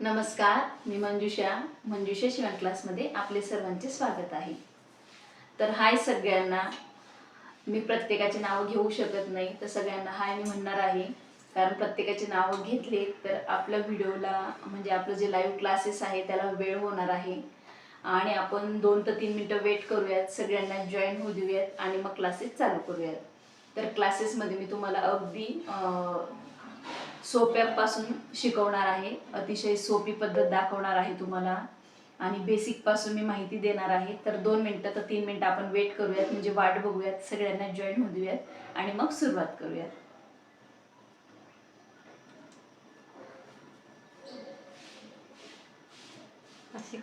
नमस्कार मी मंजुषा. मंजुषा शिवण क्लासमध्ये आपले सर्वांचे स्वागत आहे. तर हाय सगळ्यांना. मी प्रत्येकाचे नाव घेऊ शकत नाही तर सगळ्यांना हाय मी म्हणणार आहे. कारण प्रत्येकाचे नाव घेतले तर आपल्या व्हिडिओला म्हणजे आपलं जे लाईव्ह क्लासेस आहे त्याला वेळ होणार आहे. आणि आपण दोन ते तीन मिनटं वेट करूयात सगळ्यांना जॉईन होऊ देऊयात आणि मग क्लासेस चालू करूयात. तर क्लासेसमध्ये मी तुम्हाला अगदी सोप्यापासून शिकवणार आहे. अतिशय सोपी पद्धत दाखवणार आहे तुम्हाला. आणि बेसिकपासून मी माहिती देणार आहे. तर दोन मिनटं तर तीन मिनटं आपण वेट करूयात. म्हणजे वाट बघूयात. सगळ्यांना जॉईन होऊ देऊयात आणि मग सुरुवात करूयात.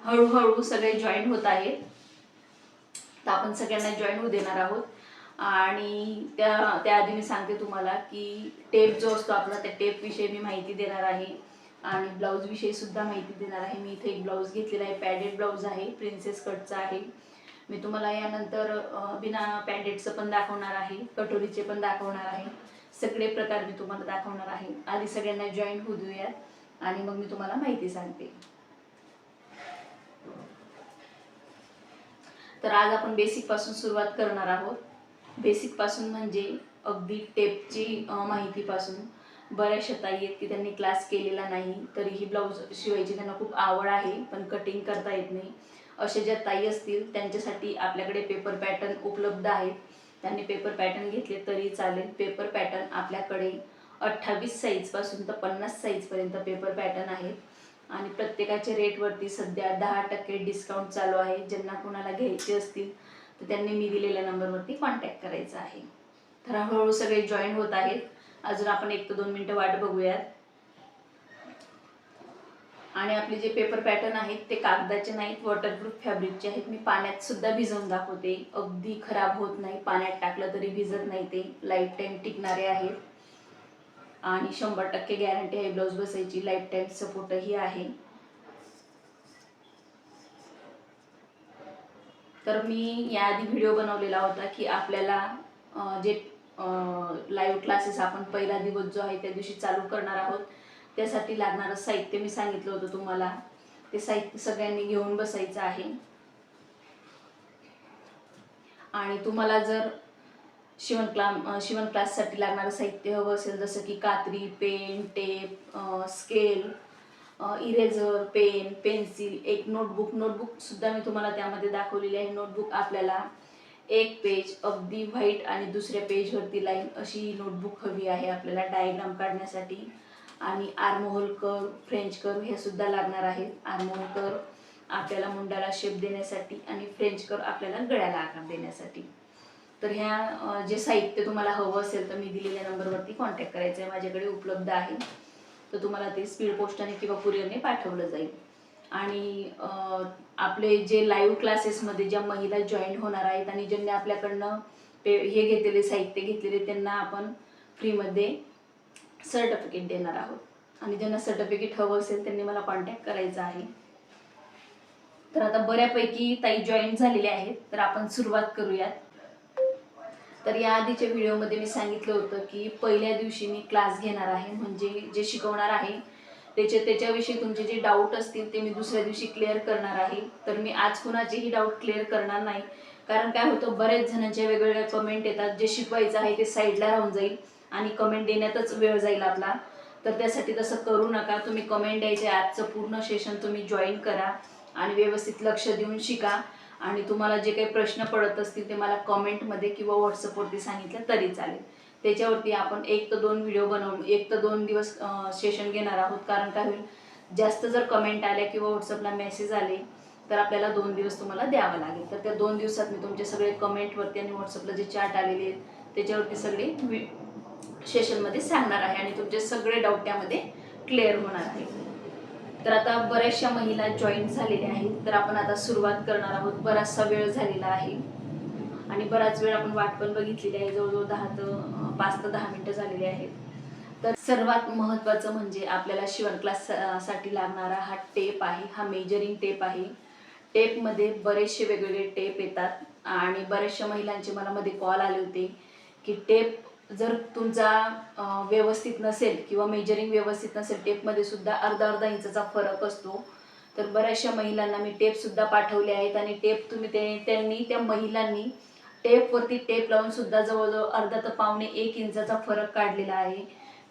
हळूहळू सगळे जॉईन होत आहेत. तर आपण सगळ्यांना जॉईन होऊ देणार आहोत. आणि त्या त्याआधी मी सांगते तुम्हाला की टेप जो असतो आपला त्या टेपविषयी मी माहिती देणार आहे. आणि ब्लाऊजविषयी सुद्धा माहिती देणार आहे. मी इथे एक ब्लाऊज घेतलेला आहे. पॅडेड ब्लाऊज आहे. प्रिन्सेस कटचा आहे. मी तुम्हाला यानंतर बिना पॅडेडचं पण दाखवणार आहे. कटोरीचे पण दाखवणार आहे. सगळे प्रकार मी तुम्हाला दाखवणार आहे. आधी सगळ्यांना जॉईन होऊ देऊयात. आणि मग मी तुम्हाला माहिती सांगते. तर आज आपण बेसिकपासून सुरुवात करणार आहोत. बेसिकपासून म्हणजे अगदी टेपची माहितीपासून. बऱ्याचशा ताई आहेत की त्यांनी क्लास केलेला नाही तरीही ब्लाऊज शिवायची त्यांना खूप आवड आहे पण कटिंग करता येत नाही. अशा ज्या ताई असतील त्यांच्यासाठी आपल्याकडे पेपर पॅटर्न उपलब्ध आहेत. त्यांनी पेपर पॅटर्न घेतले तरी चालेल. पेपर पॅटर्न आपल्याकडे अठ्ठावीस साईजपासून तर पन्नास साईजपर्यंत पेपर पॅटर्न आहेत. आणि प्रत्येकाच्या रेटवरती सध्या दहा टक्के डिस्काउंट चालू आहे. ज्यांना कोणाला घ्यायचे असतील तर त्यांनी मी दिलेल्या नंबरवरती कॉन्टॅक्ट करायचा आहे. तर हळूहळू सगळे जॉईन होत आहेत. अजून आपण एक ते दोन मिनटं वाट बघूयात. आणि आपले जे पेपर पॅटर्न आहेत ते कागदाचे नाहीत वॉटरप्रूफ फॅब्रिकचे आहेत. मी पाण्यात सुद्धा भिजवून दाखवते. अगदी खराब होत नाही. पाण्यात टाकलं तरी भिजत नाही ते. लाईफ टाईम टिकणारे आहेत. आणि शंभर टक्के गॅरंटी आहे ब्लाऊज बसायची. लाईफ टाईम सपोर्टही आहे. तर मी याआधी व्हिडिओ बनवलेला होता की आपल्याला जे लाईव्ह क्लासेस आपण पहिला दिवस जो आहे त्या दिवशी चालू करणार आहोत त्यासाठी लागणारं साहित्य मी सांगितलं होतं तुम्हाला. ते साहित्य सगळ्यांनी घेऊन बसायचं आहे. आणि तुम्हाला जर शिवण क्ला शिवण क्लाससाठी लागणारं साहित्य हवं असेल जसं की कात्री pen tape scale eraser pen pencil एक नोटबुक नोटबुक सुद्धा मी तुम्हाला त्यामध्ये दाखवलेली आहे. नोटबुक आपल्याला एक पेज अगदी व्हाईट आणि दुसऱ्या पेजवरती लाईन अशी नोटबुक हवी आहे आपल्याला डायग्राम काढण्यासाठी. आणि आर्महोल कर फ्रेंच कर हे सुद्धा लागणार आहेत. आर्महोल कर आपल्याला मुंडाला शेप देण्यासाठी आणि फ्रेंच कर आपल्याला गळ्याला आकार देण्यासाठी. तर ह्या जे साहित्य तुम्हाला हवं असेल तर मी दिलेल्या नंबरवरती कॉन्टॅक्ट करायचं आहे माझ्याकडे उपलब्ध आहे. तर तुम्हाला ते स्पीड पोस्टाने किंवा कुरिअरने पाठवलं जाईल. आणि आपले जे लाईव्ह क्लासेसमध्ये ज्या महिला जॉईन होणार आहेत आणि ज्यांनी आपल्याकडनं पे हे घेतलेले साहित्य घेतलेले त्यांना आपण फ्रीमध्ये सर्टिफिकेट देणार आहोत. आणि ज्यांना सर्टिफिकेट हवं असेल त्यांनी मला कॉन्टॅक्ट करायचा आहे. तर आता बऱ्यापैकी ताई जॉईन झालेले आहेत. तर आपण सुरुवात करूयात. तर या आधीच्या व्हिडिओमध्ये मी सांगितलं होतं की पहिल्या दिवशी मी क्लास घेणार आहे म्हणजे जे शिकवणार आहे त्याचे त्याच्याविषयी तुमचे जे डाऊट असतील ते मी दुसऱ्या दिवशी क्लिअर करणार आहे. तर मी आज कुणाचेही डाऊट क्लिअर करणार नाही. कारण काय होतं बऱ्याच जणांच्या वेगवेगळ्या कमेंट येतात. जे शिकवायचं आहे ते साईडला राहून जाईल आणि कमेंट देण्यातच वेळ जाईल आपला. तर त्यासाठी तसं करू नका. तुम्ही कमेंट द्यायचे आजचं पूर्ण सेशन तुम्ही जॉईन करा आणि व्यवस्थित लक्ष देऊन शिका. आणि तुम्हाला जे काही प्रश्न पडत असतील ते मला कमेंटमध्ये किंवा व्हॉट्सअपवरती सांगितलं तरी चालेल. त्याच्यावरती आपण एक तर दोन व्हिडिओ बनवून एक तर दोन दिवस सेशन घेणार आहोत. कारण काय होईल जास्त जर कमेंट आल्या किंवा व्हॉट्सअपला मेसेज आले तर आपल्याला दोन दिवस तुम्हाला द्यावं लागेल. तर त्या दोन दिवसात मी तुमचे सगळे कमेंटवरती आणि व्हॉट्सअपला जे चॅट आलेले आहेत त्याच्यावरती सगळे सेशनमध्ये सांगणार आहे आणि तुमचे सगळे डाऊट त्यामध्ये क्लिअर होणार आहे. तर आता बऱ्याचशा महिला जॉईन झालेल्या आहेत. तर आपण आता सुरुवात करणार आहोत. बराचसा वेळ झालेला आहे. आणि बराच वेळ आपण वाट पण बघितलेली आहे. जवळजवळ दहा तर पाच ते दहा मिनटं झालेली आहेत. तर सर्वात महत्त्वाचं म्हणजे आपल्याला शिवण क्लाससाठी लागणारा हा टेप आहे. हा मेजरिंग टेप आहे. टेपमध्ये बरेचसे वेगवेगळे टेप येतात. आणि बऱ्याचशा महिलांचे मला मध्ये कॉल आले होते की टेप जर तुमचा व्यवस्थित नसेल किंवा मेजरिंग व्यवस्थित नसेल टेपमध्ये सुद्धा अर्धा अर्धा इंचाचा फरक असतो. तर बऱ्याचशा महिलांना मी टेपसुद्धा पाठवले आहेत आणि टेप तुम्ही ते त्यांनी त्या महिलांनी टेपवरती टेप लावून सुद्धा जवळजवळ अर्धा तर पावणे एक इंचाचा फरक काढलेला आहे.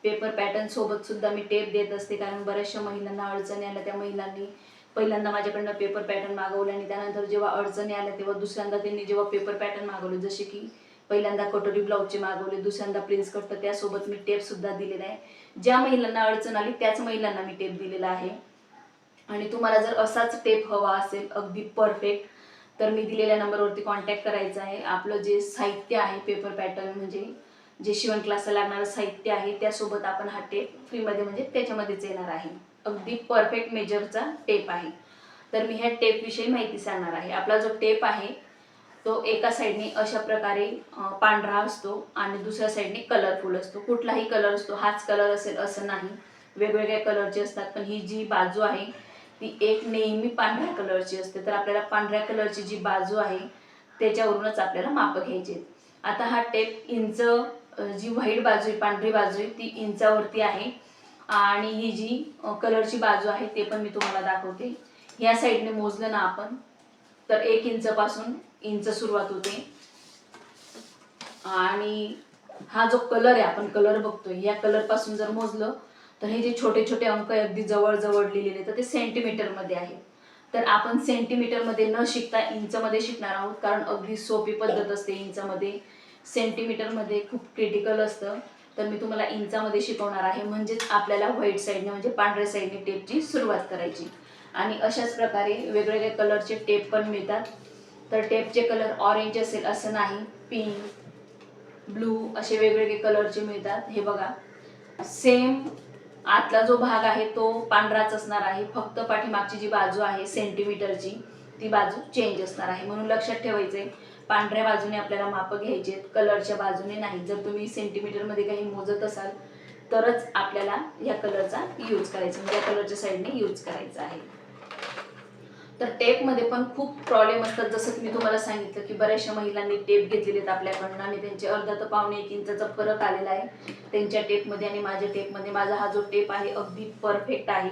पेपर पॅटर्न सोबत सुद्धा मी टेप देत असते कारण बऱ्याचशा महिलांना अडचणी आल्या. त्या महिलांनी पहिल्यांदा माझ्याकडनं पेपर पॅटर्न मागवले आणि त्यानंतर जेव्हा अडचणी आल्या तेव्हा दुसऱ्यांदा त्यांनी जेव्हा पेपर पॅटर्न मागवले जसे की पहिल्यांदा कटोरी ब्लाऊजचे मागवले दुसऱ्यांदा प्रिन्स कट तर त्यासोबत मी टेप सुद्धा दिलेला आहे. ज्या महिलांना अडचण आली त्याच महिलांना मी टेप दिलेला आहे. आणि तुम्हाला जर असाच टेप हवा असेल अगदी परफेक्ट तर मी दिलेल्या नंबरवरती कॉन्टॅक्ट करायचा आहे. आपलं जे साहित्य आहे पेपर पॅटर्न म्हणजे जे शिवण क्लासला लागणारं साहित्य आहे त्यासोबत आपण हा टेप फ्रीमध्ये म्हणजे त्याच्यामध्येच येणार आहे. अगदी परफेक्ट मेजरचा टेप आहे. तर मी ह्या टेपविषयी माहिती सांगणार आहे. आपला जो टेप आहे तो एका साईडने अशा प्रकारे पांढरा असतो आणि दुसऱ्या साईडने कलरफुल असतो. कुठलाही कलर असतो हाच कलर असेल असं नाही. वेगवेगळ्या कलरचे असतात पण ही जी बाजू आहे ती एक नेहमी पांढऱ्या कलरची असते. तर आपल्याला पांढऱ्या कलरची जी बाजू आहे त्याच्यावरूनच आपल्याला मापं घ्यायचे आता हा टेप इंच जी व्हाईट बाजू आहे पांढरी बाजू आहे ती इंचावरती आहे. आणि ही जी कलरची बाजू आहे ते पण मी तुम्हाला दाखवते. ह्या साईडने मोजलं ना आपण तर एक इंचपासून इंच सुरुवात होते. आणि हा जो कलर आहे आपण कलर बघतोय या कलरपासून जर मोजलं तर हे जे छोटे छोटे अंक आहे अगदी जवळ जवळ लिहिलेले तर ते सेंटीमीटरमध्ये आहे. तर आपण सेंटीमीटरमध्ये न शिकता इंच मध्ये शिकणार आहोत कारण अगदी सोपी पद्धत असते इंचमध्ये सेंटीमीटरमध्ये खूप क्रिटिकल असतं. तर मी तुम्हाला इंचामध्ये शिकवणार आहे म्हणजेच आपल्याला व्हाईट साईडने म्हणजे पांढऱ्या साईडने टेपची सुरुवात करायची. आणि अशाच प्रकारे वेगवेगळे कलरचे टेप पण मिळतात. तर टेपचे कलर ऑरेंज असेल असं नाही. पिंक ब्लू असे वेगवेगळे कलरचे मिळतात. हे बघा. सेम आतला जो भाग आहे तो पांढराच असणार आहे. फक्त पाठीमागची जी बाजू आहे सेंटीमीटरची ती बाजू चेंज असणार आहे. म्हणून लक्षात ठेवायचे पांढऱ्या बाजूने आपल्याला मापं घ्यायचे कलरच्या बाजूने नाही. जर तुम्ही सेंटीमीटरमध्ये काही मोजत असाल तरच आपल्याला या कलरचा यूज करायचा म्हणजे या कलरच्या साईडने यूज करायचा आहे. तर टेपमध्ये पण खूप प्रॉब्लेम असतात. जसं की मी तुम्हाला सांगितलं की बऱ्याचशा महिलांनी टेप घेतलेले आहेत आपल्याकडनं. आणि त्यांचे अर्धा तर पावणे एक इंचाचा फरक आलेला आहे त्यांच्या टेपमध्ये आणि माझ्या टेपमध्ये माझा हा जो टेप आहे अगदी परफेक्ट आहे.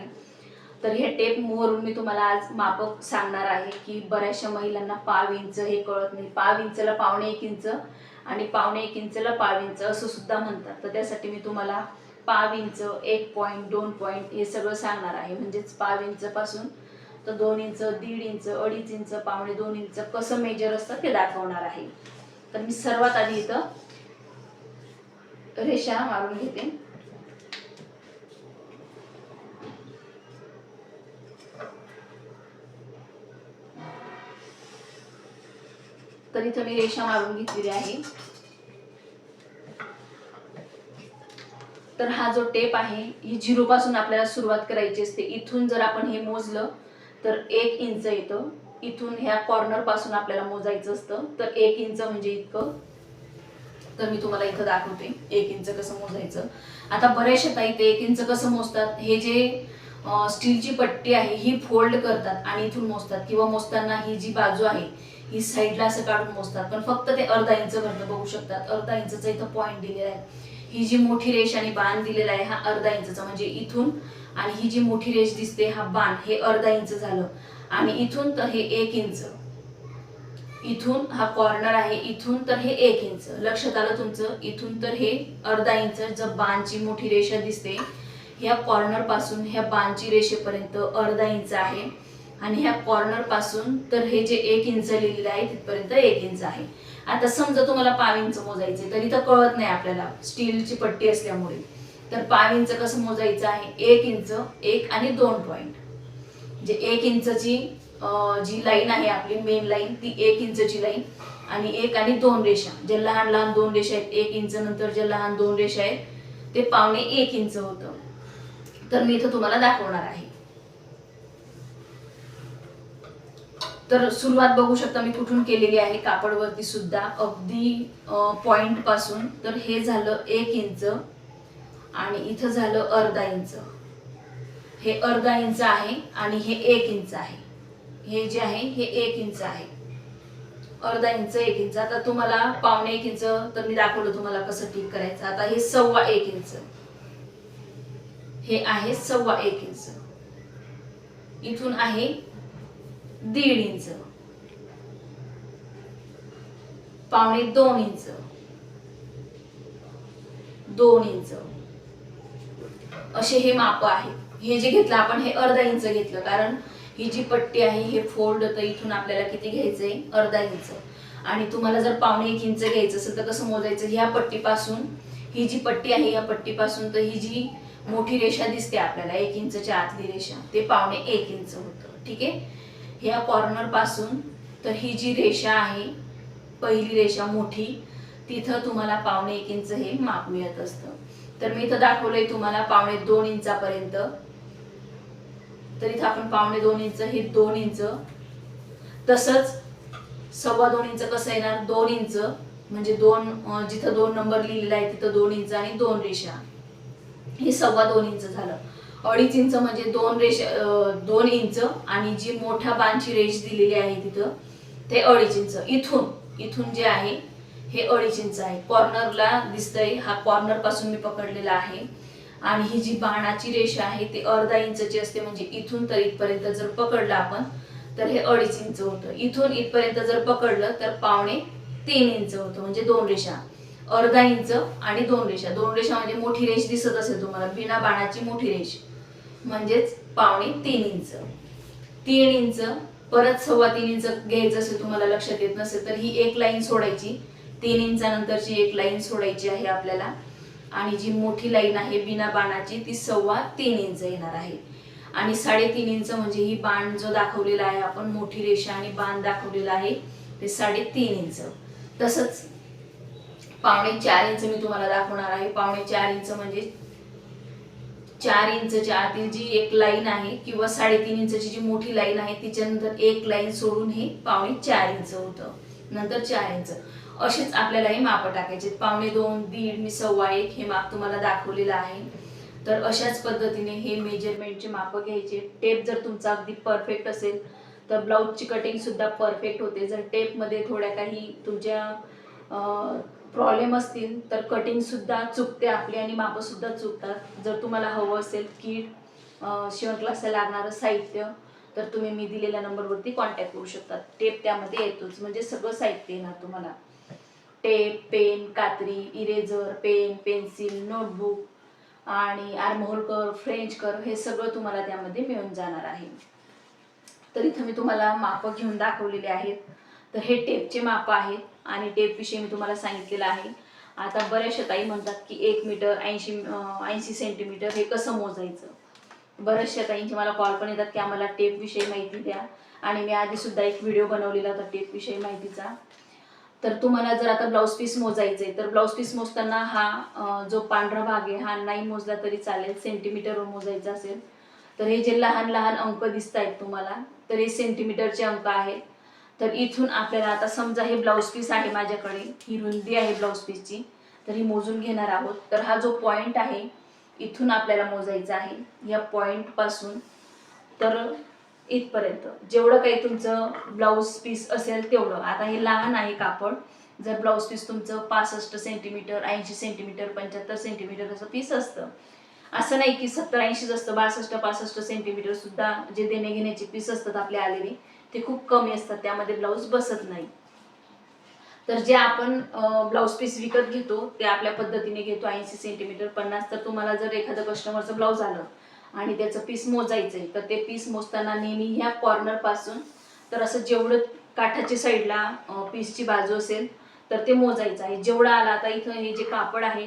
तर ह्या टेपवरून मी तुम्हाला आज मापक सांगणार आहे की बऱ्याचशा महिलांना पाव इंच हे कळत नाही. पाव इंचला पावणे एक इंच आणि पावणे एक इंचला पाव इंच असं सुद्धा म्हणतात. तर त्यासाठी मी तुम्हाला पाव इंच एक पॉईंट दोन पॉईंट हे सगळं सांगणार आहे. म्हणजेच पाव इंचपासून तर दोन इंच दीड इंच अडीच इंच पावणे दोन इंच कसं मेजर असतं ते दाखवणार आहे. तर मी सर्वात आधी इथं रेषा मारून घेते. तर इथं मी रेषा मारून घेतलेली आहे. तर हा जो टेप आहे ही झिरो पासून आपल्याला सुरुवात करायची असते. इथून जर आपण हे मोजलं तर एक इंच येतं. इथून ह्या कॉर्नरपासून आपल्याला मोजायचं असतं. तर एक इंच म्हणजे इतकं. तर मी तुम्हाला इथं दाखवते. एक इंच कसं मोजायचं. आता बऱ्याचशा ताई ते एक इंच कसं मोजतात? हे जे स्टीलची पट्टी आहे ही फोल्ड करतात आणि इथून मोजतात. किंवा मोजताना ही जी बाजू आहे ही साईडला असं काढून मोजतात. पण फक्त ते अर्धा इंच भरतं बघू शकतात. अर्धा इंचचा इथं पॉईंट दिलेला आहे. ही जी मोठी रेष आणि बाण दिलेला आहे हा अर्धा इंचचा. म्हणजे इथून आणि ही जी मोठी रेष दिसते हा बाण हे अर्धा इंच झालं. आणि इथून तर हे एक इंच. इथून हा कॉर्नर आहे इथून तर हे एक इंच. लक्षात आलं तुमचं? इथून तर हे अर्धा इंच. जर बाणची मोठी रेषा दिसते ह्या कॉर्नरपासून ह्या बाणची रेषेपर्यंत अर्धा इंच आहे. आणि ह्या कॉर्नरपासून तर हे जे एक इंच लिहिलेलं आहे तिथपर्यंत एक इंच आहे. आता समजा तुम्हाला पाव इंच मोजायचे तर इथं कळत नाही आपल्याला. स्टीलची पट्टी असल्यामुळे. तर पाव इंच कसं मोजायचं आहे? एक इंच एक आणि दोन पॉईंट जे एक इंचची जी लाईन आहे आपली मेन लाईन ती एक इंचची लाईन आणि एक आणि दोन रेषा. ज्या लहान लहान दोन रेषा आहेत एक इंच नंतर ज्या लहान दोन रेषा आहेत ते पावणे एक इंच होतं. तर मी इथं तुम्हाला दाखवणार आहे. तर सुरुवात बघू शकता मी कुठून केलेली आहे. कापडवरती सुद्धा अगदी पॉइंटपासून. तर हे झालं एक इंच आणि इथं झालं अर्धा इंच. हे अर्धा इंच आहे आणि हे एक इंच आहे. हे जे आहे हे एक इंच आहे. अर्धा इंच एक इंच. आता तुम्हाला पावणे एक इंच तर मी दाखवलं तुम्हाला कसं ठीक करायचं. आता हे सव्वा एक इंच. हे आहे सव्वा एक इंच. इथून आहे दीड इंच. पावणे दोन इंच. दोन इंच. असे हे माप आहे. हे जे घेतलं आपण हे अर्धा इंच घेतलं. कारण ही जी पट्टी आहे हे फोल्ड तर इथून आपल्याला किती घ्यायचंय? अर्धा इंच. आणि तुम्हाला जर पावणे एक इंच घ्यायचं असेल तर कसं मोजायचं? ह्या पट्टीपासून ही जी पट्टी आहे या पट्टीपासून तर ही जी मोठी रेषा दिसते आपल्याला एक इंचच्या आतली रेषा ते पावणे एक इंच होतं. ठीक आहे? ह्या कॉर्नरपासून तर ही जी रेषा आहे पहिली रेषा मोठी तिथं तुम्हाला पावणे एक इंच हे माप मिळत असतं. तर मी इथं दाखवलंय तुम्हाला पावणे दोन इंचापर्यंत. तर इथं आपण पावणे दोन इंच हे दोन इंच. तसंच सव्वा दोन इंच कसं येणार? दोन इंच. म्हणजे दोन जिथं दोन नंबर लिहिलेला आहे तिथं दोन इंच आणि दोन रेषा. हे सव्वा दोन इंच झालं. अडीच इंच म्हणजे दोन रेषा दोन इंच आणि जी मोठ्या बांची रेष दिलेली आहे तिथं ते अडीच इंच. इथून इथून जे आहे हे अडीच इंच आहे. कॉर्नरला दिसतंय. हा कॉर्नरपासून मी पकडलेला आहे. आणि ही जी बाणाची रेषा आहे ती अर्धा इंचची असते. म्हणजे इथून तर इथपर्यंत जर पकडलं आपण तर हे अडीच इंच होतं. इथून इथपर्यंत जर पकडलं तर पावणे तीन इंच होतं. म्हणजे दोन रेषा. अर्धा इंच आणि दोन रेषा. दोन रेषा म्हणजे मोठी रेष दिसत असेल तुम्हाला. बिना बाणाची मोठी रेष. म्हणजेच पावणे तीन इंच. तीन इंच परत सव्वा तीन इंच घ्यायचं असेल तुम्हाला लक्षात येत नसेल तर ही एक लाईन सोडायची. तीन इंचानंतरची एक लाईन सोडायची आहे आपल्याला. आणि जी मोठी लाईन आहे बिना बाणाची ती सव्वा तीन इंच येणार आहे. आणि साडेतीन इंच म्हणजे ही बाण जो दाखवलेला आहे आपण मोठी रेषा आणि बाण दाखवलेला आहे ते साडेतीन इंच. तसंच पावणे चार इंच मी तुम्हाला दाखवणार आहे. पावणे चार इंच म्हणजे चार इंचच्या आतील जी एक लाईन आहे किंवा साडेतीन इंचची जी मोठी लाईन आहे तिच्यानंतर एक लाईन सोडून हे पावणे चार इंच होतं. नंतर चार इंच. असेच आपल्याला हे माप टाकायचे. पावणे दोन दीड मी सव्वा एक हे माप तुम्हाला दाखवलेलं आहे. तर अशाच पद्धतीने हे मेजरमेंटचे माप घ्यायचे. टेप जर तुमचा अगदी परफेक्ट असेल तर ब्लाऊजची कटिंग सुद्धा परफेक्ट होते. जर टेपमध्ये थोड्या काही तुमच्या प्रॉब्लेम असतील तर कटिंग सुद्धा चुकते आपली आणि मापंसुद्धा चुकतात. जर तुम्हाला हवं असेल किट शिवण क्लासला लागणारं साहित्य तर तुम्ही मी दिलेल्या नंबरवरती कॉन्टॅक्ट करू शकता. टेप त्यामध्ये येतोच. म्हणजे सगळं साहित्य येणार तुम्हाला. टेप पेन कात्री इरेझर पेन पेन्सिल नोटबुक आणि आर्महोल कर फ्रेंच कर हे सगळं तुम्हाला त्यामध्ये मिळून जाणार आहे. तर इथं मी तुम्हाला मापं घेऊन दाखवलेले आहेत. तर हे टेपचे माप आहेत आणि टेपविषयी मी तुम्हाला सांगितलेलं आहे. आता बऱ्याचशा ताई म्हणतात की एक मीटर ऐंशी ऐंशी सेंटीमीटर हे कसं मोजायचं? बऱ्याचशा ताईंचे मला कॉल पण येतात की आम्हाला टेपविषयी माहिती द्या. आणि मी आधीसुद्धा एक व्हिडिओ बनवलेला होता टेपविषयी माहितीचा. तर तुम्हाला जर आता ब्लाऊज पीस मोजायचं आहे तर ब्लाऊज पीस मोजताना हा जो पांढरा भाग आहे हा नाही मोजला तरी चालेल सेंटीमीटरवर मोजायचा असेल. तर हे जे लहान लहान अंक दिसत आहेत तुम्हाला तर हे सेंटीमीटरचे अंक आहेत तर इथून आपल्याला आता समजा हे ब्लाऊज पीस आहे माझ्याकडे ही रुंदी आहे ब्लाऊज पीसची तर ही मोजून घेणार आहोत. तर हा जो पॉईंट आहे इथून आपल्याला मोजायचा आहे. या पॉईंटपासून तर इथपर्यंत. जेवढं काही तुमचं ब्लाऊज पीस असेल तेवढं. आता हे लहान आहे कापड. जर ब्लाऊज पीस तुमचं पासष्ट सेंटीमीटर ऐंशी सेंटीमीटर पंच्याहत्तर सेंटीमीटर असं पीस असतं. असं नाही की सत्तर ऐंशीच असतं. बासष्ट पासष्ट सेंटीमीटर सुद्धा जे देणे घेण्याचे पीस असतात आपले आलेले ते खूप कमी असतात. त्यामध्ये ब्लाऊज बसत नाही. तर जे आपण ब्लाऊज पीस विकत घेतो ते आपल्या पद्धतीने घेतो. ऐंशी सेंटीमीटर पन्नास. तर तुम्हाला जर एखादं कस्टमरचं ब्लाऊज आलं आणि त्याचं पीस मोजायचं आहे तर ते पीस मोजताना नेहमी ह्या कॉर्नरपासून तर असं जेवढं काठाच्या साईडला पीसची बाजू असेल तर ते मोजायचं आहे. जेवढं आला आता इथं हे जे कापड आहे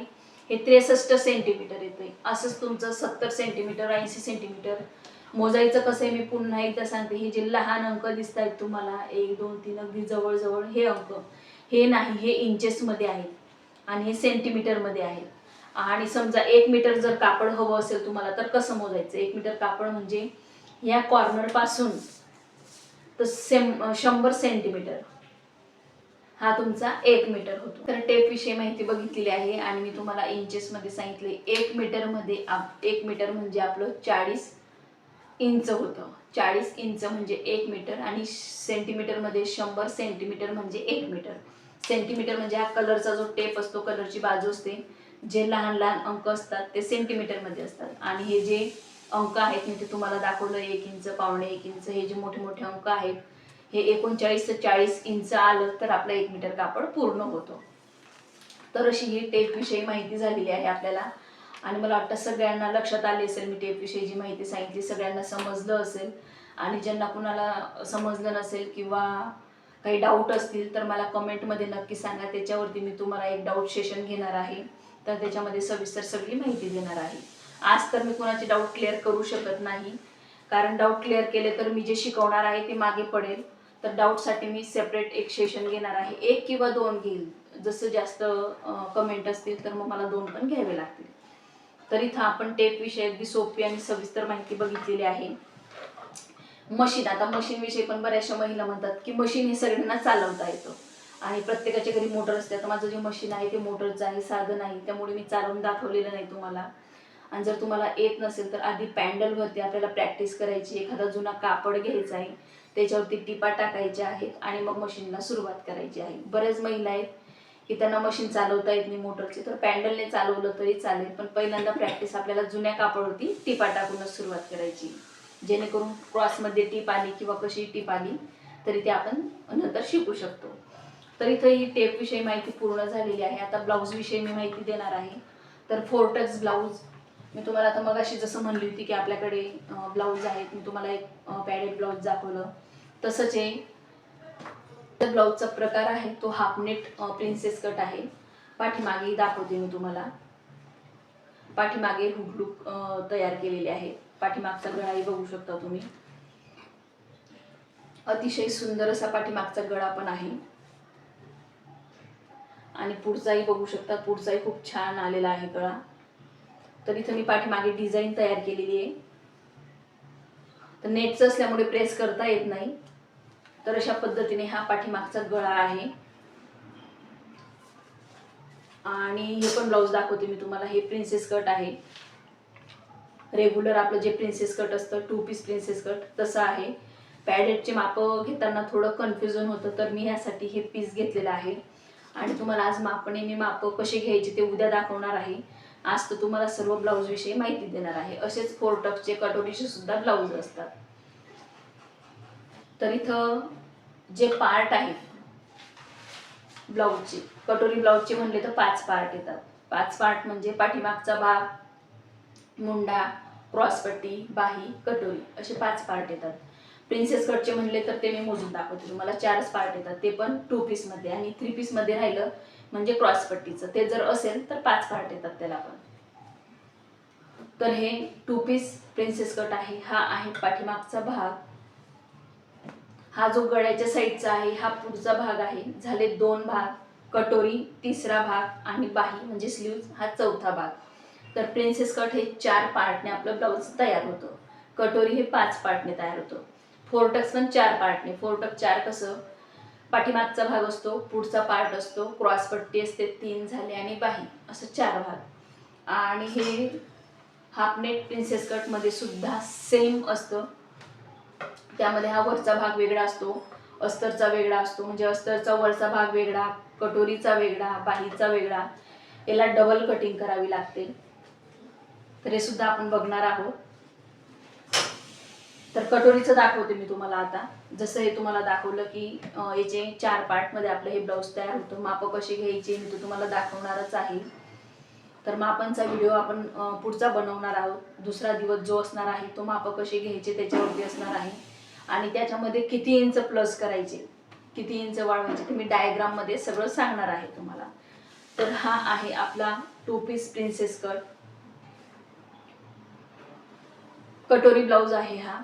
हे त्रेसष्ट सेंटीमीटर येतंय. असंच तुमचं सत्तर सेंटीमीटर ऐंशी सेंटीमीटर मोजायचं कसं आहे मी पुन्हा एकदा सांगते. हे जे लहान अंक दिसत आहेत तुम्हाला एक दोन तीन अगदी जवळजवळ हे अंक. हे नाही हे इंचेसमध्ये आहेत आणि हे सेंटीमीटरमध्ये आहेत. आणि समजा एक मीटर जर कापड हवं असेल तुम्हाला तर कसं मोजायचं? एक मीटर कापड म्हणजे या कॉर्नरपासून तर सेम शंभर सेंटीमीटर हा तुमचा एक मीटर होतो. तर टेप विषयी माहिती बघितलेली आहे आणि मी तुम्हाला इंचेसमध्ये सांगितले. एक मीटरमध्ये आप- एक मीटर म्हणजे आपलं चाळीस इंच होतं. चाळीस इंच म्हणजे एक मीटर आणि सेंटीमीटरमध्ये शंभर सेंटीमीटर म्हणजे एक मीटर. सेंटीमीटर म्हणजे हा कलरचा जो टेप असतो कलरची बाजू असते. जे लहान लहान अंक असतात ते सेंटीमीटरमध्ये असतात. आणि हे जे अंक आहेत मी ते तुम्हाला दाखवलं एक इंच पावणे एक इंच हे जे मोठे मोठे अंक आहेत हे एकोणचाळीस ते चाळीस इंच आलं तर आपलं एक मीटर कापड पूर्ण होतो. तर अशी ही टेपविषयी माहिती झालेली आहे आपल्याला. आणि मला वाटतं सगळ्यांना लक्षात आली असेल मी टेपविषयी जी माहिती सांगितली सगळ्यांना समजलं असेल. आणि ज्यांना कुणाला समजलं नसेल किंवा काही डाऊट असतील तर मला कमेंटमध्ये नक्की सांगा. त्याच्यावरती मी तुम्हाला एक डाऊट सेशन घेणार आहे. तर त्याच्यामध्ये सविस्तर सगळी माहिती देणार आहे. आज तर मी कोणाचे डाऊट क्लिअर करू शकत नाही. कारण डाऊट क्लिअर केले तर मी जे शिकवणार आहे ते मागे पडेल. तर डाऊटसाठी मी सेपरेट एक सेशन घेणार आहे. एक किंवा दोन घेईल. जसं जास्त कमेंट असतील तर मग मला दोन पण घ्यावे लागतील. तर इथं आपण टेप विषय अगदी सोपी आणि सविस्तर माहिती बघितलेली आहे. मशीन आता मशीनविषयी पण बऱ्याचशा महिला म्हणतात की मशीन हे सगळ्यांना चालवता येतं. आणि प्रत्येकाच्या घरी मोटर असते. आता माझं जे मशीन आहे ते मोटरचं आहे साधं नाही त्यामुळे मी चालवून दाखवलेलं नाही तुम्हाला. आणि जर तुम्हाला येत नसेल तर आधी पॅन्डलवरती आपल्याला प्रॅक्टिस करायची एखादा जुना कापड घ्यायचा आहे त्याच्यावरती टिपा टाकायच्या आहेत आणि मग मशीनला सुरुवात करायची आहे. बऱ्याच महिला आहेत की त्यांना मशीन चालवता येत नाही मोटरची तर पॅन्डलने चालवलं तरी चालेल पण पहिल्यांदा प्रॅक्टिस आपल्याला जुन्या कापडवरती टिपा टाकूनच सुरुवात करायची. जेणेकरून क्रॉसमध्ये टीप आली किंवा कशी टीप आली तरी ते आपण नंतर शिकू शकतो. तर इथं ही टेपविषयी माहिती पूर्ण झालेली आहे. आता ब्लाऊजविषयी मी माहिती देणार आहे. तर फोर टक्स ब्लाऊज मी तुम्हाला आता मगाशी जसं म्हणली होती की आपल्याकडे ब्लाऊज आहेत. मी तुम्हाला एक पॅडेड ब्लाऊज दाखवलं. तसंच आहे त्या ब्लाऊजचा प्रकार आहे. तो हाफ नेट प्रिन्सेस कट आहे. पाठीमागे दाखवते मी तुम्हाला. पाठीमागे हुडलूक तयार केलेले आहे. पाठीमागचा गळाही बघू शकता तुम्ही. अतिशय सुंदर असा पाठीमागचा गळा पण आहे. आणि पुढचाही बघू शकता पुढचाही खूप छान आलेला आहे गळा. तर इथं मी पाठीमागे डिझाईन तयार केलेली आहे. तर नेटचं असल्यामुळे प्रेस करता येत नाही. तर अशा पद्धतीने हा पाठीमागचा गळा आहे. आणि हे पण ब्लाऊज दाखवते मी तुम्हाला. हे प्रिन्सेस कट आहे. रेग्युलर आपलं जे प्रिन्सेस कट असतं टू पीस प्रिन्सेस कट तसं आहे. पॅडेटचे मापं घेताना थोडं कन्फ्युजन होतं तर मी ह्यासाठी हे पीस घेतलेलं आहे. आणि तुम्हाला आज मापणे मी मापं कसे घ्यायचे ते उद्या दाखवणार आहे. आज तर तुम्हाला सर्व ब्लाऊजविषयी माहिती देणार आहे. असेच फोर टक्सचे कटोरीचे सुद्धा ब्लाऊज असतात. तर इथं जे पार्ट आहेत ब्लाऊजचे कटोरी ब्लाऊजचे म्हणले तर पाच पार्ट येतात. पाच पार्ट म्हणजे पाठीमागचा भाग मुंडा क्रॉसपट्टी बाही कटोरी असे पाच पार्ट येतात. प्रिन्सेस कटचे म्हणले तर ते मी मोजून दाखवते. तुम्हाला चारच पार्ट येतात. ते पण टू पीसमध्ये आणि थ्री पीसमध्ये राहिलं म्हणजे क्रॉसपट्टीचं ते जर असेल तर पाच पार्ट येतात त्याला पण. तर हे टू पीस प्रिन्सेस कट आहे. हा आहे पाठीमागचा भाग. हा जो गळ्याच्या साईडचा आहे हा पुढचा भाग आहे. झाले दोन भाग. कटोरी तिसरा भाग आणि बाही म्हणजे स्लीव्ज हा चौथा भाग. तर प्रिन्सेस कट हे चार पार्टने आपलं ब्लाऊज तयार होतं. कटोरी हे पाच पार्टने तयार होतं. फोरटक्स पण चार पार्टने फोरटक चार कसं? पाठीमागचा भाग असतो पुढचा पार्ट असतो क्रॉसपट्टी असते तीन झाले आणि बाही. असं चार भाग. आणि हे हाफनेट प्रिन्सेस कटमध्ये सुद्धा सेम असतं. त्यामध्ये हा वरचा भाग वेगळा असतो अस्तरचा वेगळा असतो. म्हणजे अस्तरचा वरचा भाग वेगळा कटोरीचा वेगळा बाहीचा वेगळा. याला डबल कटिंग करावी लागते. तर हे सुद्धा आपण बघणार आहोत. तर कटोरीचं दाखवते मी तुम्हाला आता. जसं हे तुम्हाला दाखवलं की याचे चार पार्टमध्ये आपलं हे ब्लाऊज तयार होतं. मापं कशी घ्यायची मी तो तुम्हाला दाखवणारच आहे. तर मापांचा व्हिडिओ आपण पुढचा बनवणार आहोत. दुसरा दिवस जो असणार आहे तो मापं कसे घ्यायचे त्याच्यावरती असणार आहे. आणि त्याच्यामध्ये किती इंच प्लस करायचे किती इंच वाढवायचे ते मी डायग्राममध्ये सगळं सांगणार आहे तुम्हाला. तर हा आहे आपला टू पीस प्रिन्सेस कट. कटोरी ब्लाऊज आहे हा.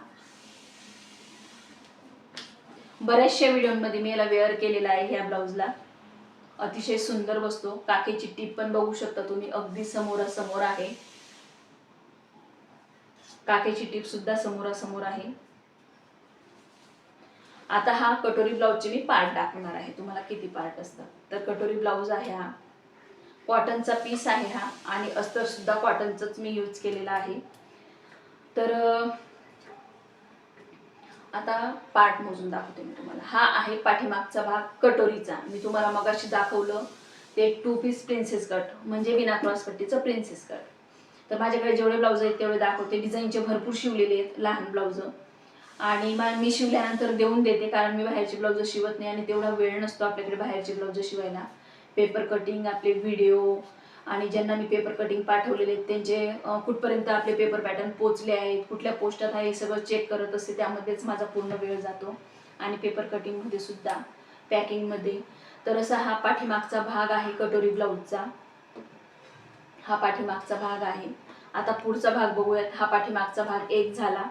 बऱ्याचशा व्हिडिओमध्ये मी याला वेअर केलेला आहे ह्या ब्लाऊजला. अतिशय सुंदर बसतो. काखेची टीप पण बघू शकता तुम्ही. अगदी समोरासमोर आहे. काखेची टीप सुद्धा समोरासमोर आहे. आता हा कटोरी ब्लाऊजचे मी पार्ट दाखवणार आहे. तुम्हाला किती पार्ट असतात. तर कटोरी ब्लाऊज आहे हा. कॉटनचा पीस आहे हा. आणि अस्तर सुद्धा कॉटनचंच मी यूज केलेला आहे. तर आता पार्ट मोजून दाखवते मी तुम्हाला. हा आहे पाठीमागचा भाग कटोरीचा. मी तुम्हाला मगाशी दाखवलं ते टू पीस प्रिन्सेस कट म्हणजे विना क्रॉस प्रिन्सेस कट तर माझ्याकडे जेवढे ब्लाऊज आहेत तेवढे दाखवते. डिझाईनचे भरपूर शिवलेले आहेत लहान ब्लाऊज आणि मी शिवल्यानंतर देऊन देते कारण मी बाहेरचे ब्लाऊज शिवत नाही आणि तेवढा वेळ नसतो आपल्याकडे बाहेरचे ब्लाऊज शिवायला. पेपर कटिंग आपले व्हिडिओ आणि ज्यांना मी पेपर कटिंग पाठवलेले आहेत त्यांचे कुठपर्यंत आपले पेपर पॅटर्न पोचले आहेत कुठल्या पोस्टात आहे हे सगळं चेक करत असते त्यामध्येच माझा पूर्ण वेळ जातो. आणि पेपर कटिंगमध्ये सुद्धा पॅकिंगमध्ये तर असा हा पाठीमागचा भाग आहे कटोरी ब्लाऊजचा. हा पाठीमागचा भाग आहे. आता पुढचा भाग बघूयात. हा पाठीमागचा भाग एक झाला.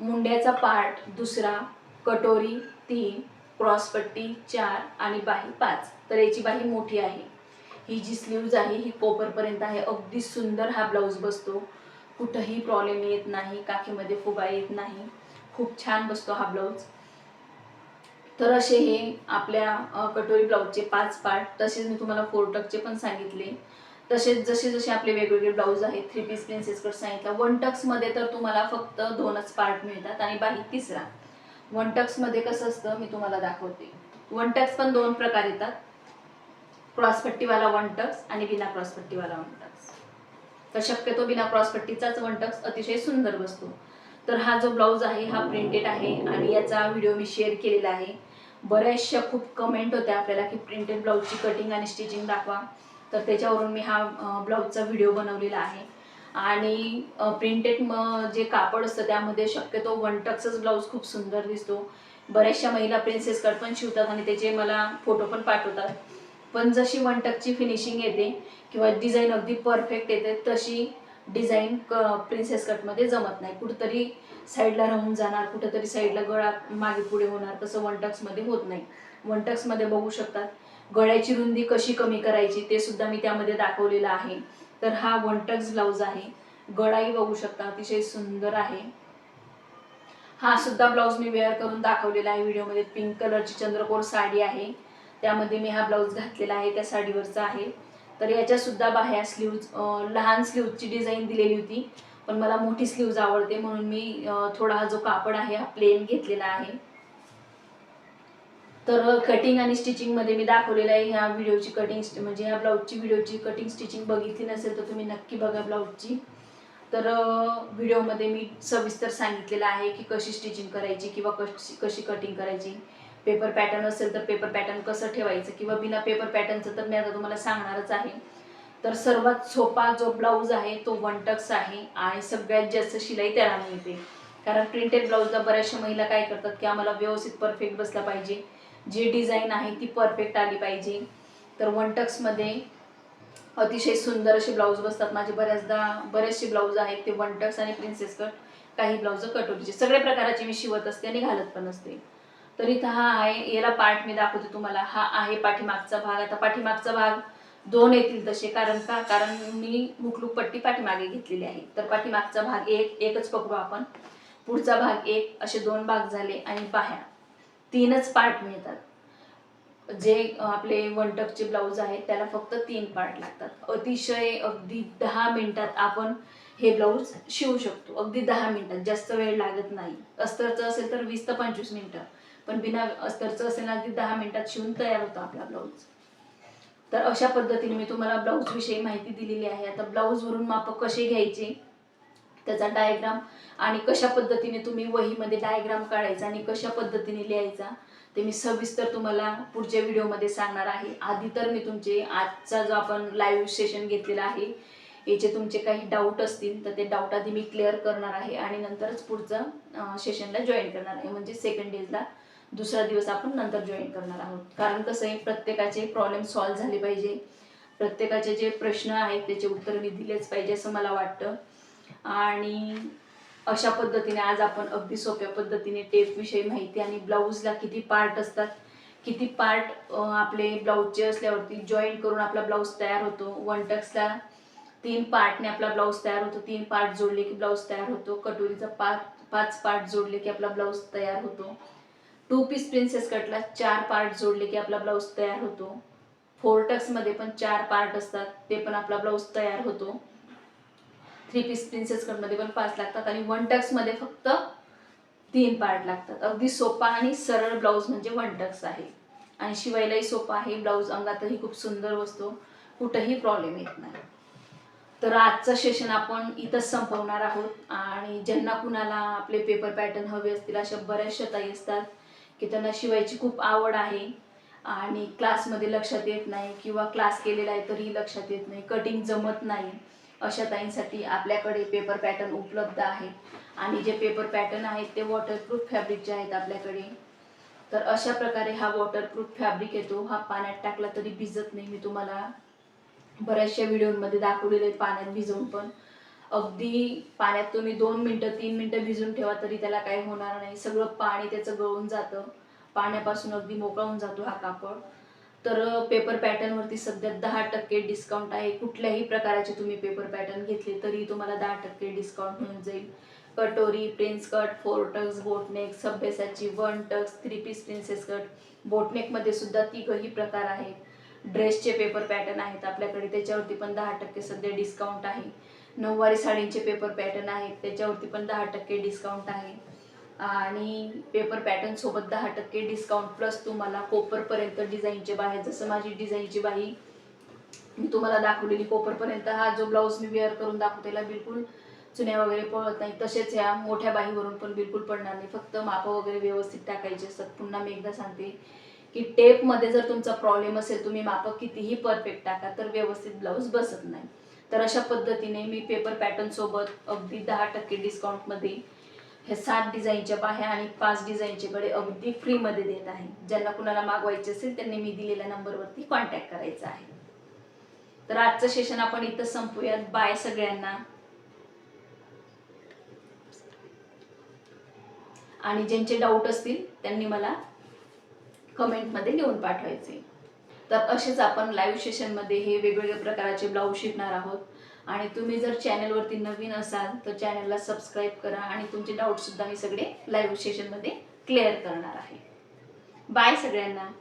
मुंड्याचा पार्ट दुसरा कटोरी तीन क्रॉसपट्टी चार आणि बाही पाच. तर याची बाही मोठी आहे. ही जी स्लीव्ज आहे ही कोपरपर्यंत आहे. अगदी सुंदर हा ब्लाऊज बसतो. कुठंही प्रॉब्लेम येत नाही काखीमध्ये फुगा येत नाही. खूप छान बसतो हा ब्लाऊज तर असे हे आपल्या कटोरी ब्लाऊजचे पाच पार्ट तसेच मी तुम्हाला फोर टकचे पण सांगितले. तसेच जसे जसे आपले वेगवेगळे ब्लाऊज आहेत थ्री पीस प्रिन्सेस कट सांगितलं. वन टक्समध्ये तर तुम्हाला फक्त दोनच पार्ट मिळतात आणि बाकी तिसरा. वन टक्समध्ये कसं असतं मी तुम्हाला दाखवते. वन टक्स पण दोन प्रकार येतात. क्रॉसपट्टीवाला वन टक्स आणि बिना क्रॉसपट्टीवाला वन टक्स तर शक्यतो बिना क्रॉसपट्टीचाच वन टक्स अतिशय सुंदर बसतो. तर हा जो ब्लाऊज आहे हा प्रिंटेड आहे आणि याचा व्हिडिओ मी शेअर केलेला आहे. बऱ्याचशा खूप कमेंट होत्या आपल्याला की प्रिंटेड ब्लाऊजची कटिंग आणि स्टिचिंग दाखवा. तर त्याच्यावरून मी हा ब्लाऊजचा व्हिडिओ बनवलेला आहे. आणि प्रिंटेड म जे कापड असतं त्यामध्ये शक्यतो वन टक्सच ब्लाऊज खूप सुंदर दिसतो. बऱ्याचशा महिला प्रिन्सेस कट पण शिवतात आणि त्याचे मला फोटो पण पाठवतात. पण जशी वन टकची फिनिशिंग येते किंवा डिझाईन अगदी परफेक्ट येते तशी डिझाईन क प्रिन्सेस कटमध्ये जमत नाही. कुठंतरी साईडला राहून जाणार कुठंतरी साईडला गळा मागे पुढे होणार तसं वन टक्समध्ये होत नाही. वन टक्समध्ये बघू शकतात गळ्याची रुंदी कशी कमी करायची ते सुद्धा मी त्यामध्ये दाखवलेलं आहे. तर हा वन टक्स ब्लाऊज आहे. गळाही बघू शकता अतिशय सुंदर आहे. हा सुद्धा ब्लाऊज मी वेअर करून दाखवलेला आहे. व्हिडिओमध्ये पिंक कलरची चंद्रकोर साडी आहे. त्यामध्ये मी हा ब्लाऊज घातलेला आहे त्या साडीवरचा आहे. तर याच्यासुद्धा बाह्या स्लीव्ज लहान स्लीव्जची डिझाईन दिलेली होती. पण मला मोठी स्लीव्ज आवडते म्हणून मी थोडा हा जो कापड आहे हा प्लेन घेतलेला आहे. तर कटिंग आणि स्टिचिंगमध्ये मी दाखवलेलं आहे ह्या व्हिडिओची कटिंग म्हणजे ह्या ब्लाऊजची व्हिडिओची कटिंग स्टिचिंग बघितली नसेल तर तुम्ही नक्की बघा ब्लाऊजची तर व्हिडिओमध्ये मी सविस्तर सांगितलेलं आहे की कशी स्टिचिंग करायची किंवा कशी कशी कटिंग करायची. पेपर पॅटर्न असेल तर पेपर पॅटर्न कसं ठेवायचं? किंवा बिना पेपर पॅटर्नचं तर मी आता तुम्हाला सांगणारच आहे. तर सर्वात सोपा जो ब्लाऊज आहे तो वन टक्स आहे आणि सगळ्यात जास्त शिलाई त्याला मिळते. कारण प्रिंटेड ब्लाऊजला बऱ्याचशा महिला काय करतात की आम्हाला व्यवस्थित परफेक्ट बसला पाहिजे. जी डिझाईन आहे ती परफेक्ट आली पाहिजे. तर वन टक्समध्ये अतिशय सुंदर असे ब्लाऊज बसतात. माझे बऱ्याचदा बरेचसे ब्लाऊज आहेत ते वन टक्स आणि प्रिन्सेस कट काही ब्लाऊज कटोरीचे सगळ्या प्रकाराचे मी शिवत असते आणि घालत पण असते. तर इथं हा आहे. याला पार्ट मी दाखवते तुम्हाला. हा आहे पाठीमागचा भाग. आता पाठीमागचा भाग दोन येतील तसे कारण का? कारण मी मुकलूक पट्टी पाठीमागे घेतलेली आहे. तर पाठीमागचा भाग एक एकच पकडू आपण. पुढचा भाग एक असे दोन भाग झाले आणि बाह्या तीनच पार्ट मिळतात. जे आपले वनटकचे ब्लाऊज आहेत त्याला फक्त तीन पार्ट लागतात. अतिशय अगदी दहा मिनिटात आपण हे ब्लाऊज शिवू शकतो. अगदी दहा मिनिटात. जास्त वेळ लागत नाही. अस्तरचं असेल तर वीस ते पंचवीस मिनिटं. पण बिना अस्तरचं असेल ना अगदी दहा मिनिटात शिवून तयार होतो आपला ब्लाऊज तर अशा पद्धतीने मी तुम्हाला ब्लाऊज विषयी माहिती दिलेली आहे. आता ब्लाऊजवरून माप कसे घ्यायचे त्याचा डायग्राम आणि कशा पद्धतीने तुम्ही वहीमध्ये डायग्राम काढायचा आणि कशा पद्धतीने लिहायचा ते मी सविस्तर तुम्हाला पुढच्या व्हिडिओमध्ये सांगणार आहे. आधी तर मी तुमचे आजचा जो आपण लाईव्ह सेशन घेतलेला आहे याचे तुमचे काही डाऊट असतील तर ते डाऊट आधी मी क्लिअर करणार आहे आणि नंतरच पुढचं सेशनला जॉईन करणार आहे. म्हणजे सेकंड डेजला दुसरा दिवस आपण नंतर जॉईन करणार आहोत. कारण कसं आहे प्रत्येकाचे प्रॉब्लेम सॉल्व्ह झाले पाहिजे. प्रत्येकाचे जे प्रश्न आहेत त्याचे उत्तर मी दिलेच पाहिजे असं मला वाटतं. आणि अशा पद्धतीने आज आपण अगदी सोप्या पद्धतीने टेपविषयी माहिती आणि ब्लाऊजला किती पार्ट असतात किती पार्ट आपले ब्लाऊजचे असल्यावरती जॉईन करून आपला ब्लाऊज तयार होतो. वन टक्सला तीन पार्टने आपला ब्लाऊज तयार होतो. तीन पार्ट जोडले की ब्लाऊज तयार होतो. कटोरीचा पाच पाच पार्ट जोडले की आपला ब्लाऊज तयार होतो. टू पीस प्रिन्सेस कटला चार पार्ट जोडले की आपला ब्लाऊज तयार होतो. फोर टक्समध्ये पण चार पार्ट असतात ते पण आपला ब्लाऊज तयार होतो. थ्री पीस प्रिन्सेस कटमध्ये पण पाच लागतात आणि वन टक्समध्ये फक्त तीन पार्ट लागतात. अगदी सोपा आणि सरळ ब्लाऊज म्हणजे वन टक्स आहे. आणि शिवायलाही सोपा आहे ब्लाऊज अंगातही खूप सुंदर बसतो कुठंही प्रॉब्लेम येत नाही. तर आजचं सेशन आपण इथंच संपवणार आहोत. आणि ज्यांना कुणाला आपले पेपर पॅटर्न हवे असतील अशा बऱ्याचशा ताई असतात की त्यांना शिवायची खूप आवड आहे. आणि क्लासमध्ये लक्षात येत नाही किंवा क्लास केलेला आहे तरीही लक्षात येत नाही कटिंग जमत नाही. अशा ताईंसाठी आपल्याकडे पेपर पॅटर्न उपलब्ध आहेत आणि जे पेपर पॅटर्न आहेत ते वॉटरप्रूफ फॅब्रिकचे आहेत आपल्याकडे. तर अशा प्रकारे हा वॉटरप्रूफ फॅब्रिक येतो. हा पाण्यात टाकला तरी भिजत नाही. मी तुम्हाला बऱ्याचशा व्हिडिओमध्ये दाखवलेले आहेत पाण्यात भिजवून पण. अगदी पाण्यात तुम्ही दोन मिनटं तीन मिनटं भिजून ठेवा तरी त्याला काही होणार नाही. सगळं पाणी त्याचं गळून जातं. पाण्यापासून अगदी मोकळा होऊन जातो हा कापड. तर पेपर पॅटर्नवरती सध्या दहा टक्के डिस्काउंट आहे. कुठल्याही प्रकाराचे तुम्ही पेपर पॅटर्न घेतले तरी तुम्हाला दहा टक्के डिस्काउंट मिळून जाईल. कटोरी prince cut four tucks boatneck सभ्यसाची one tucks three piece princess cut बोटनेकमध्ये सुद्धा तिघही प्रकार आहेत. ड्रेसचे पेपर पॅटर्न आहेत आपल्याकडे. त्याच्यावरती पण दहा टक्के सध्या डिस्काउंट आहे. नऊवारी साडींचे पेपर पॅटर्न आहेत त्याच्यावरती पण दहा टक्के डिस्काउंट आहे. आणि पेपर पॅटर्नसोबत दहा टक्के डिस्काउंट प्लस तुम्हाला कोपरपर्यंत डिझाईनचे बाहेर जसं माझी डिझाईनची बाही मी तुम्हाला दाखवलेली कोपरपर्यंत हा जो ब्लाऊज मी वेअर करून दाखवतेला बिलकुल चुन्या वगैरे पळत नाही. तसेच ह्या मोठ्या बाहीवरून पण बिलकुल पडणार नाही. फक्त मापं वगैरे व्यवस्थित टाकायचे असतात. पुन्हा मी एकदा सांगते की टेपमध्ये जर तुमचा प्रॉब्लेम असेल तुम्ही मापं कितीही परफेक्ट टाका तर व्यवस्थित ब्लाऊज बसत नाही. तर अशा पद्धतीने मी पेपर पॅटर्न सोबत अगदी दहा टक्के डिस्काउंटमध्ये हे सात डिझाईनच्या बाह्या आणि पाच डिझाईनचे कडे अगदी फ्रीमध्ये देत आहे. ज्यांना कुणाला मागवायचे असेल त्यांनी मी दिलेल्या नंबरवरती कॉन्टॅक्ट करायचा आहे. तर आजचं सेशन आपण इथं संपूयात. बाय सगळ्यांना. आणि ज्यांचे डाऊट असतील त्यांनी मला कमेंटमध्ये लिहून पाठवायचे. तर असेच आपण लाईव्ह सेशनमध्ये हे वेगवेगळ्या प्रकारचे ब्लाऊज शिकणार आहोत. आणि तुम्ही जर चॅनलवरती नवीन असाल तर चॅनलला सबस्क्राईब करा आणि तुमचे डाऊटसुद्धा मी सगळे लाईव्ह सेशनमध्ये क्लिअर करणार आहे. बाय सगळ्यांना.